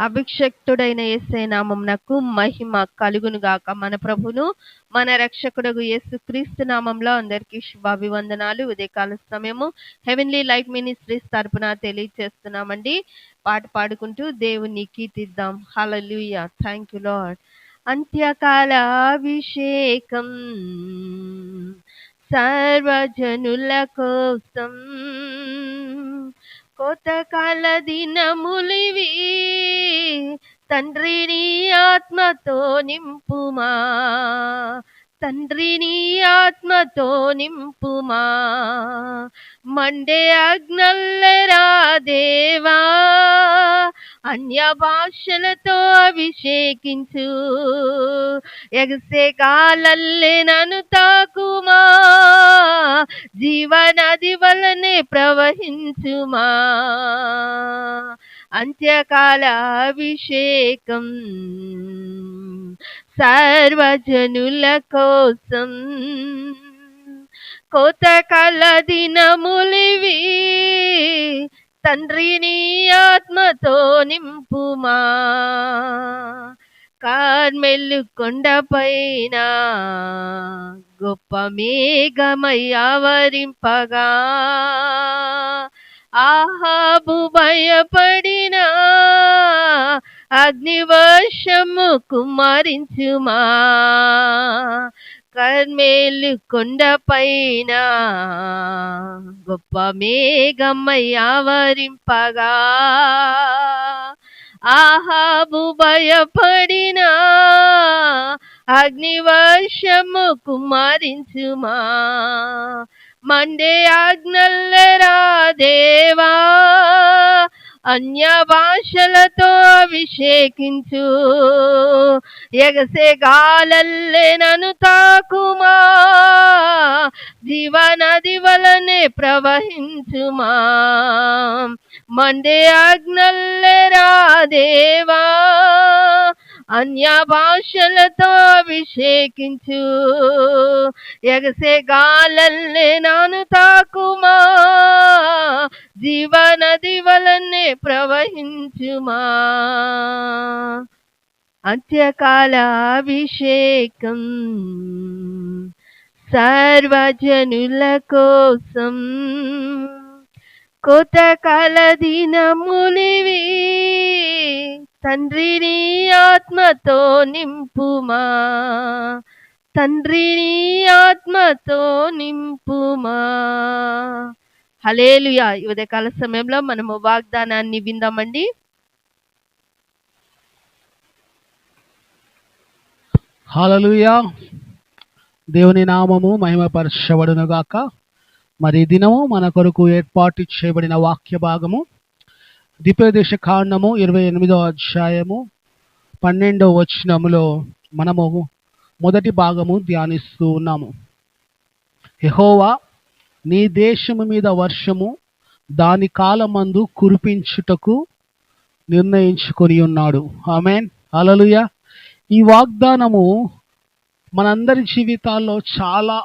అభిషక్తుడైన యేసే నామంనకు మహిమ కలుగునుగాక. మన ప్రభును మన రక్షకుడకు యేసు క్రీస్తు నామంలో అందరికీ శుభాభివందనాలు. ఉదయకాల సమయము హెవెన్లీ లైఫ్ మినిస్ట్రీస్ తరపున తెలియచేస్తున్నామండి. పాట పాడుకుంటూ దేవుని కీర్తిద్దాం. హల్లెలూయా థ్యాంక్ యూ లాడ్ అంత్యకాల అభిషేకం సర్వజనుల కోసం కోతకాల దినములివి. తండ్రిని ఆత్మతో నింపుమా. తండ్రిని ఆత్మతో నింపుమా. మండే అగ్నల్లరా దేవా. అన్య భాషలతో అభిషేకించు. ఎగసే కాలల్లే నన్ను తాకుమా. జీవనది వలనే ప్రవహించుమా. అంత్యకాల అభిషేకం. సర్వజనుల కోసం కోతకాల దినములివి తండ్రిని ఆత్మతో నింపుమా. కార్మెల్లు కొండపైన గొప్ప మేఘమై వరింపగా ఆహాబు భయపడిన అగ్నివర్షము కుమారించుమా కర్మేలు కొండపైన గొప్ప మేఘమై ఆవరింపగా ఆహాబు భయపడిన అగ్నివర్షము కుమారించుమా మండే ఆజ్ఞల్లరా దేవా అన్య భాషలతో అభిషేకించు ఎగసే గాలల్లే నను తాకుమా జీవనది వలనే ప్రవహించుమా మండే రా దేవా అన్య భాషలతో అభిషేకించు. ఎగసే గాలల్లే నాను తాకుమా. జీవనది వలనే ప్రవహించుమా. అంత్యకాల అభిషేకం సర్వజనుల కోసం. కోతకాల దినమునివి తండ్రిని ఆత్మతో నింపుమా? తండ్రిని ఆత్మతో నింపుమా? హలేలుయా ఉదయకాల సమయంలో మనము వాగ్దానాన్ని విందామండి. హాలలుయా దేవుని నామము మహిమపరచబడునుగాక. మరి దినము మన కొరకు ఏర్పాటు చేయబడిన వాక్య భాగము ద్విపదేశ కాండము ఇరవై ఎనిమిదో అధ్యాయము పన్నెండవ వచనములో మనము మొదటి భాగము ధ్యానిస్తూ ఉన్నాము. యహోవా నీ దేశము మీద వర్షము దాని కాలమందు కురిపించుటకు నిర్ణయించుకొని ఉన్నాడు. ఆమెన్. అలలుయ ఈ వాగ్దానము మనందరి జీవితాల్లో చాలా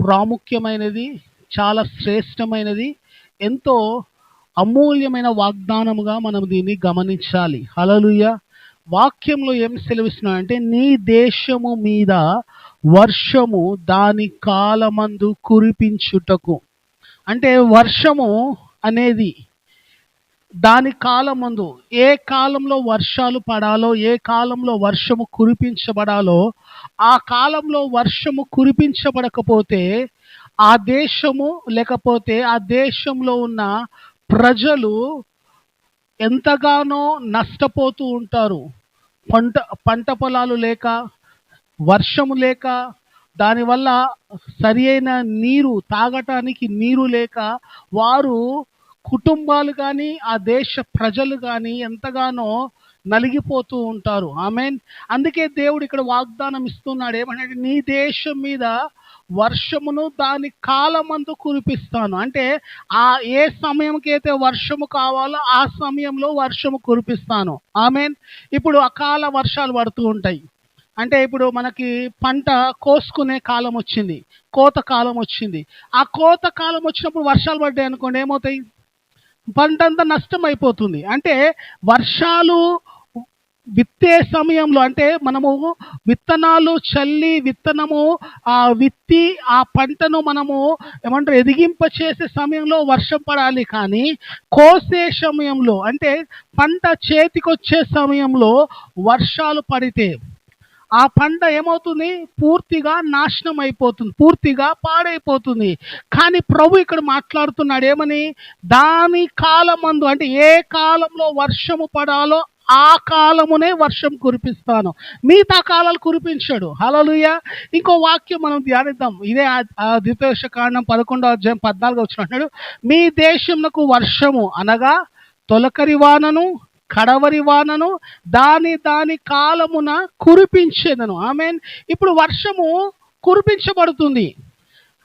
ప్రాముఖ్యమైనది చాలా శ్రేష్టమైనది ఎంతో అమూల్యమైన వాగ్దానముగా మనం దీన్ని గమనించాలి. హలలుయ వాక్యంలో ఏం సెలవిస్తున్నా అంటే నీ దేశము మీద వర్షము దాని కాలమందు కురిపించుటకు. అంటే వర్షము అనేది దాని కాలమందు ఏ కాలంలో వర్షాలు పడాలో ఏ కాలంలో వర్షము కురిపించబడాలో ఆ కాలంలో వర్షము కురిపించబడకపోతే ఆ దేశము లేకపోతే ఆ దేశంలో ఉన్న ప్రజలు ఎంతగానో నష్టపోతూ ఉంటారు. పంట పంట పొలాలు లేక వర్షము లేక దానివల్ల సరి అయిన నీరు తాగటానికి నీరు లేక వారు కుటుంబాలు కానీ ఆ దేశ ప్రజలు కానీ ఎంతగానో నలిగిపోతూ ఉంటారు. ఆమెన్. అందుకే దేవుడు ఇక్కడ వాగ్దానం ఇస్తున్నాడు. ఏమంటే నీ దేశం మీద వర్షమును దాని కాలమందు కురిపిస్తాను. అంటే ఆ ఏ సమయంకి అయితే వర్షము కావాలో ఆ సమయంలో వర్షము కురిపిస్తాను. ఆమెన్. ఇప్పుడు అకాల వర్షాలు పడుతూ ఉంటాయి. అంటే ఇప్పుడు మనకి పంట కోసుకునే కాలం వచ్చింది. కోత కాలం వచ్చింది. ఆ కోత కాలం వచ్చినప్పుడు వర్షాలు పడ్డాయి అనుకోండి ఏమవుతాయి? పంట అంతా నష్టం అయిపోతుంది. అంటే వర్షాలు విత్తే సమయంలో అంటే మనము విత్తనాలు చల్లి విత్తనము ఆ విత్తి ఆ పంటను మనము ఏమంటారు ఎదిగింప చేసే సమయంలో వర్షం పడాలి. కానీ కోసే సమయంలో అంటే పంట చేతికొచ్చే సమయంలో వర్షాలు పడితే ఆ పంట ఏమవుతుంది? పూర్తిగా నాశనం అయిపోతుంది పూర్తిగా పాడైపోతుంది. కానీ ప్రభు ఇక్కడ మాట్లాడుతున్నాడు ఏమని? దాని కాలమందు అంటే ఏ కాలంలో వర్షము పడాలో ఆ కాలమునే వర్షం కురిపిస్తాను. మిగతా కాలాలు కురిపించాడు. హలలుయ ఇంకో వాక్యం మనం ధ్యానిద్దాం. ఇదే ద్వితీయ కాండం పదకొండో అధ్యాయం పద్నాలుగు వచ్చిన మీ దేశమునకు వర్షము అనగా తొలకరి వానను కడవరి వానను దాని దాని కాలమున కురిపించేదను. ఐ మీన్ ఇప్పుడు వర్షము కురిపించబడుతుంది.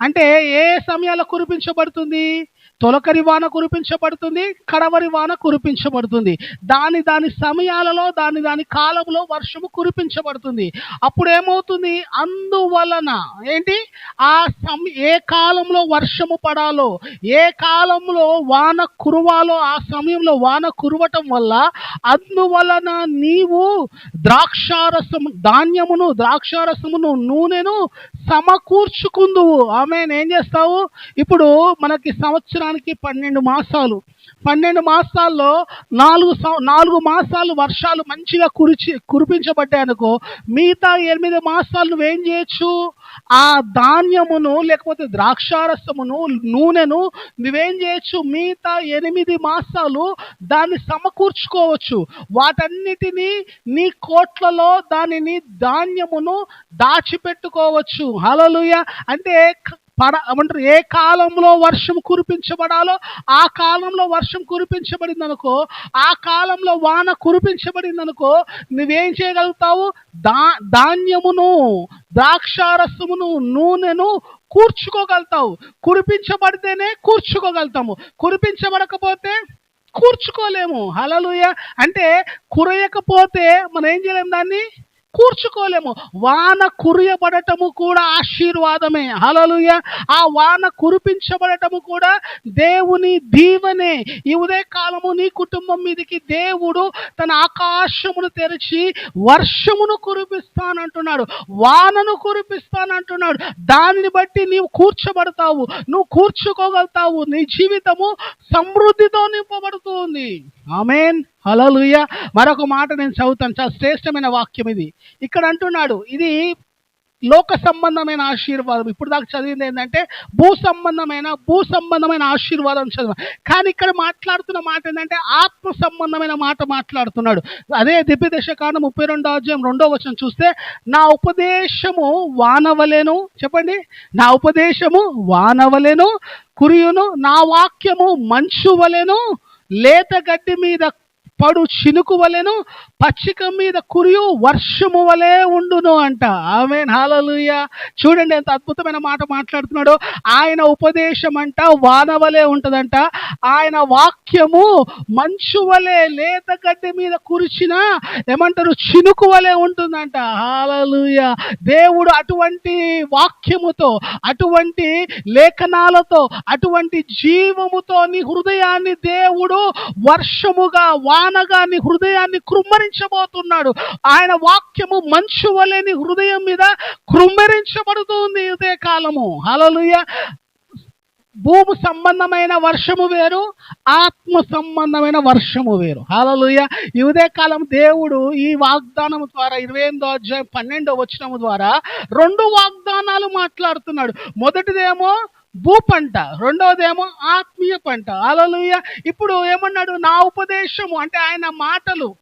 అంటే ఏ సమయాల్లో కురిపించబడుతుంది? తొలకరి వాన కురిపించబడుతుంది కడవరి వాన కురిపించబడుతుంది. దాని దాని సమయాలలో దాని దాని కాలంలో వర్షము కురిపించబడుతుంది. అప్పుడు ఏమవుతుంది అందువలన ఏంటి? ఆ సమ ఏ కాలంలో వర్షము పడాలో ఏ కాలంలో వాన కురవాలో ఆ సమయంలో వాన కురవటం వల్ల అందువలన నీవు ద్రాక్షారసము ధాన్యమును ద్రాక్షారసమును నూనెను సమకూర్చుకుందువు. ఆమె ఏం చేస్తావు? ఇప్పుడు మనకి సంవత్సరం సంవత్సరానికి పన్నెండు మాసాలు. పన్నెండు మాసాల్లో నాలుగు నాలుగు మాసాలు వర్షాలు మంచిగా కురిచి కురిపించబడ్డాయనుకో మిగతా ఎనిమిది మాసాలు నువ్వేం చేయొచ్చు? ఆ ధాన్యమును లేకపోతే ద్రాక్షారసమును నూనెను నువ్వేం చేయొచ్చు? మిగతా ఎనిమిది మాసాలు దాన్ని సమకూర్చుకోవచ్చు. వాటన్నిటినీ నీ కోట్లలో దానిని ధాన్యమును దాచిపెట్టుకోవచ్చు. హలలుయ అంటే పడ ఏమంటారు ఏ కాలంలో వర్షం కురిపించబడాలో ఆ కాలంలో వర్షం కురిపించబడింది అనుకో ఆ కాలంలో వాన కురిపించబడింది అనుకో నువ్వేం చేయగలుగుతావు? దా ధాన్యమును ద్రాక్షారసమును నూనెను కూర్చుకోగలుగుతావు. కురిపించబడితేనే కూర్చుకోగలుగుతాము. కురిపించబడకపోతే కూర్చుకోలేము. హలలుయ అంటే కురయకపోతే మనం ఏం చేయలేము దాన్ని? కూర్చుకోలేము. వాన కురియబడటము కూడా ఆశీర్వాదమే. హలలుయ ఆ వాన కురిపించబడటము కూడా దేవుని దీవెనే. ఈ ఉదయ కాలము నీ కుటుంబం మీదకి దేవుడు తన ఆకాశమును తెరిచి వర్షమును కురిపిస్తానంటున్నాడు. వానను కురిపిస్తానంటున్నాడు. దానిని బట్టి నీవు కూర్చోబడతావు. నువ్వు కూర్చుకోగలుగుతావు. నీ జీవితము సమృద్ధితో నింపబడుతుంది. ఆమెన్. హలలుయ మరొక మాట నేను చదువుతాను. చాలా శ్రేష్టమైన వాక్యం ఇది. ఇక్కడ అంటున్నాడు ఇది లోక సంబంధమైన ఆశీర్వాదం. ఇప్పుడు దాకా చదివింది ఏంటంటే భూ సంబంధమైన భూ సంబంధమైన ఆశీర్వాదం చదివా కానీ ఇక్కడ మాట్లాడుతున్న మాట ఏంటంటే ఆత్మ సంబంధమైన మాట మాట్లాడుతున్నాడు. అదే దివ్యదశ కాండం ముప్పై రెండో అధ్యాయం రెండో వచనం చూస్తే నా ఉపదేశము వానవలేను చెప్పండి నా ఉపదేశము వానవలేను కురియును నా వాక్యము మంచు వలెను లేత గడ్డి మీద పడు చినుకు వలెను పచ్చిక మీద కురియు వర్షము వలె ఉండును అంట. ఆమె హాలలుయ చూడండి ఎంత అద్భుతమైన మాట మాట్లాడుతున్నాడు. ఆయన ఉపదేశం అంట వాన వలె ఉంటుందంట. ఆయన వాక్యము మంచు వలె లేత గడ్డి మీద కురిచిన ఏమంటారు చినుకు వలె ఉంటుందంట. హాలలుయ దేవుడు అటువంటి వాక్యముతో అటువంటి లేఖనాలతో అటువంటి జీవముతో నీ హృదయాన్ని దేవుడు వర్షముగా అనగా మీ హృదయాన్ని కృమ్మరించబోతున్నాడు ఆయన వాక్యము మంచు వలెని హృదయం మీద కృమ్మరించబడుతుంది ఇదే కాలము. హలలుయ భూమి సంబంధమైన వర్షము వేరు ఆత్మ సంబంధమైన వర్షము వేరు. హలలుయ ఇదే కాలం దేవుడు ఈ వాగ్దానం ద్వారా ఇరవై ఎనిమిదో అధ్యాయం పన్నెండో వచనము ద్వారా రెండు వాగ్దానాలు మాట్లాడుతున్నాడు. మొదటిదేమో భూ పంట రెండవదేమో ఆత్మీయ పంట. అలలుయ ఇప్పుడు ఏమన్నాడు? నా ఉపదేశము. అంటే ఆయన మాటలు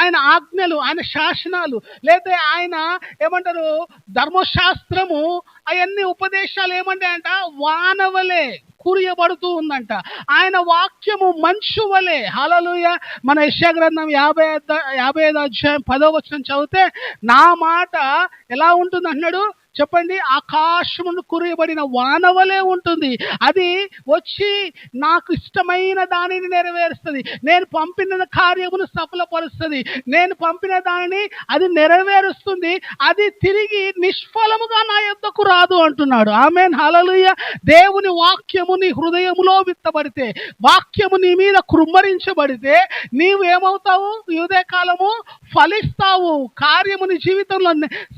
ఆయన ఆజ్ఞలు ఆయన శాసనాలు లేదా ఆయన ఏమంటారు? ధర్మశాస్త్రము అవన్నీ ఉపదేశాలు ఏమంటాయంట? అంట వానవలే కురియబడుతూ ఉందంట. ఆయన వాక్యము మంచు వలె. హలలుయ మన యశాగ్రంథం యాభై ఐదు యాభై ఐదు అధ్యాయం పదో వచ్చిన చదివితే నా మాట ఎలా ఉంటుంది అన్నాడు చెప్పండి ఆకాశమును కురియబడిన వానవలే ఉంటుంది. అది వచ్చి నాకు ఇష్టమైన దానిని నెరవేరుస్తుంది. నేను పంపిన కార్యమును సఫలపరుస్తుంది. నేను పంపిన దానిని అది నెరవేరుస్తుంది. అది తిరిగి నిష్ఫలముగా నా యొద్దకు రాదు అంటున్నాడు. ఆమెన్ హలలుయ దేవుని వాక్యము నీ హృదయములో విత్తబడితే వాక్యము నీ మీద కృమ్మరించబడితే నీవు ఏమవుతావు ఈ కాలము ఫలిస్తావు. కార్యము నీ జీవితంలో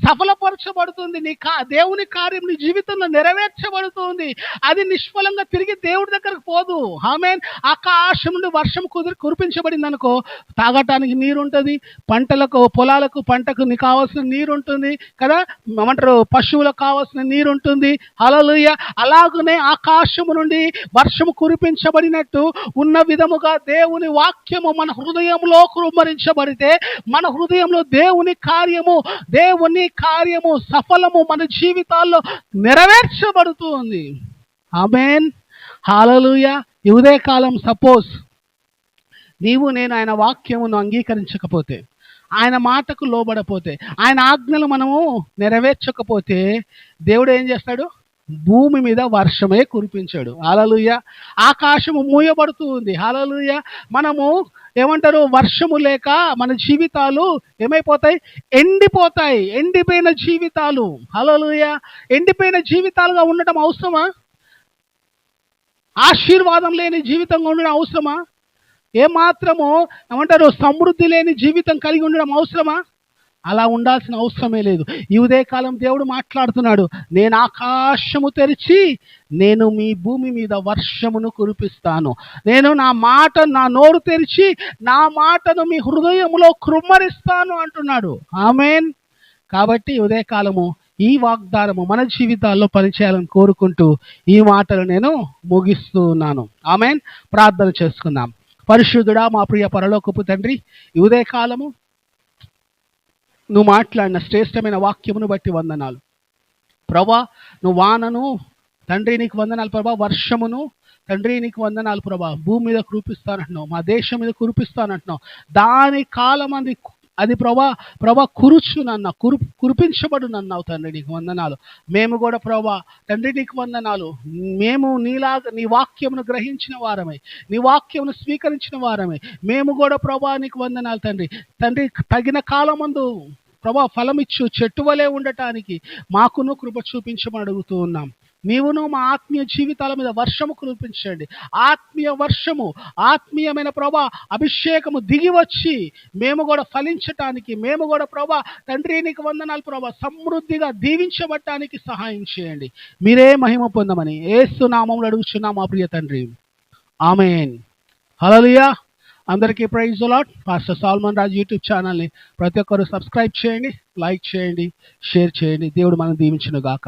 సఫలపరచబడుతుంది. నీ కా దేవుని కార్యం నీ జీవితంలో నెరవేర్చబడుతుంది. అది నిష్ఫలంగా తిరిగి దేవుడి దగ్గరకు పోదు. ఆమెన్. ఆకాశం నుండి వర్షం కుదిరి కురిపించబడింది అనుకో తాగటానికి నీరుంటుంది. పంటలకు పొలాలకు పంటకు నీకు కావాల్సిన నీరు ఉంటుంది కదా? ఏమంటారు? పశువులకు కావాల్సిన నీరు ఉంటుంది అలలుయ అలాగనే ఆకాశము నుండి వర్షము కురిపించబడినట్టు ఉన్న విధముగా దేవుని వాక్యము మన హృదయంలో కురుమరించబడితే మన హృదయంలో దేవుని కార్యము దేవుని కార్యము సఫలము మన జీవితాల్లో నెరవేర్చబడుతుంది ఆమెన్. హాలలుయ. ఈ ఉదయకాలం సపోజ్. నీవు నేను ఆయన వాక్యమును అంగీకరించకపోతే ఆయన మాటకు లోబడపోతే ఆయన ఆజ్ఞలు మనము నెరవేర్చకపోతే దేవుడు ఏం చేస్తాడు? భూమి మీద వర్షమే కురిపించాడు. హాలలుయ ఆకాశము మూయబడుతూ ఉంది. హాలలుయ మనము ఏమంటారు? వర్షము లేక మన జీవితాలు ఏమైపోతాయి? ఎండిపోతాయి. ఎండిపోయిన జీవితాలు. హలలుయ ఎండిపోయిన జీవితాలుగా ఉండటం అవసరమా? ఆశీర్వాదం లేని జీవితంగా ఉండడం అవసరమా? ఏమాత్రమో ఏమంటారు? సమృద్ధి లేని జీవితం కలిగి ఉండడం అవసరమా? అలా ఉండాల్సిన అవసరమే లేదు. ఈ ఉదయకాలం దేవుడు మాట్లాడుతున్నాడు నేను ఆకాశము తెరిచి నేను మీ భూమి మీద వర్షమును కురిపిస్తాను. నేను నా మాట నా నోరు తెరిచి నా మాటను మీ హృదయంలో కృమ్మరిస్తాను అంటున్నాడు. ఆమెన్. కాబట్టి ఈ ఉదయకాలము ఈ వాగ్దానము మన జీవితాల్లో పనిచేయాలని కోరుకుంటూ ఈ మాటలు నేను ముగిస్తూ ఉన్నాను ఆమెన్. ప్రార్థన చేసుకుందాం. పరిశుద్ధుడా మా ప్రియ పరలోకపు తండ్రి ఈ ఉదయకాలము నువ్వు మాట్లాడిన శ్రేష్టమైన వాక్యమును బట్టి వందనాలు. ప్రభా నువ్వు వానను తండ్రి నీకు వందనాలు ప్రభా వర్షమును తండ్రి నీకు వందనాలు ప్రభా భూమి మీద కురిపిస్తానంటున్నావు మా దేశం మీద కురిపిస్తానంటున్నావు. దాని కాలం అది అది ప్రభా ప్రభా కురుచునన్న కురు కురిపించబడునన్నావు తండ్రి నీకు వందనాలు. మేము కూడా ప్రభా తండ్రి నీకు వందనాలు. మేము నీలా నీ వాక్యమును గ్రహించిన వారమే నీ వాక్యమును స్వీకరించిన వారమే మేము కూడా ప్రభా నీకు వందనాలు తండ్రి. తండ్రి తగిన కాలమందు ప్రభా ఫలమిచ్చు చెట్టు వలె ఉండటానికి మాకును కృప చూపించమని అడుగుతూ ఉన్నాం. నీవును మా ఆత్మీయ జీవితాల మీద వర్షము కురిపించండి. ఆత్మీయ వర్షము ఆత్మీయమైన ప్రభా అభిషేకము దిగి వచ్చి మేము కూడా ఫలించటానికి మేము కూడా ప్రభా తండ్రి నీకు వందనాలు ప్రభా సమృద్ధిగా దీవించబట్టానికి సహాయం చేయండి. మీరే మహిమ పొందమని ఏసు నామంలో అడుగుచున్నాం మా ప్రియ తండ్రి. ఆమెన్. హలలియా అందరికీ praise Lord pastor Solomon Raj YouTube ఛానల్ని ప్రతి ఒక్కరు సబ్స్క్రైబ్ చేయండి లైక్ చేయండి షేర్ చేయండి. దేవుడు మనం దీవించును గాక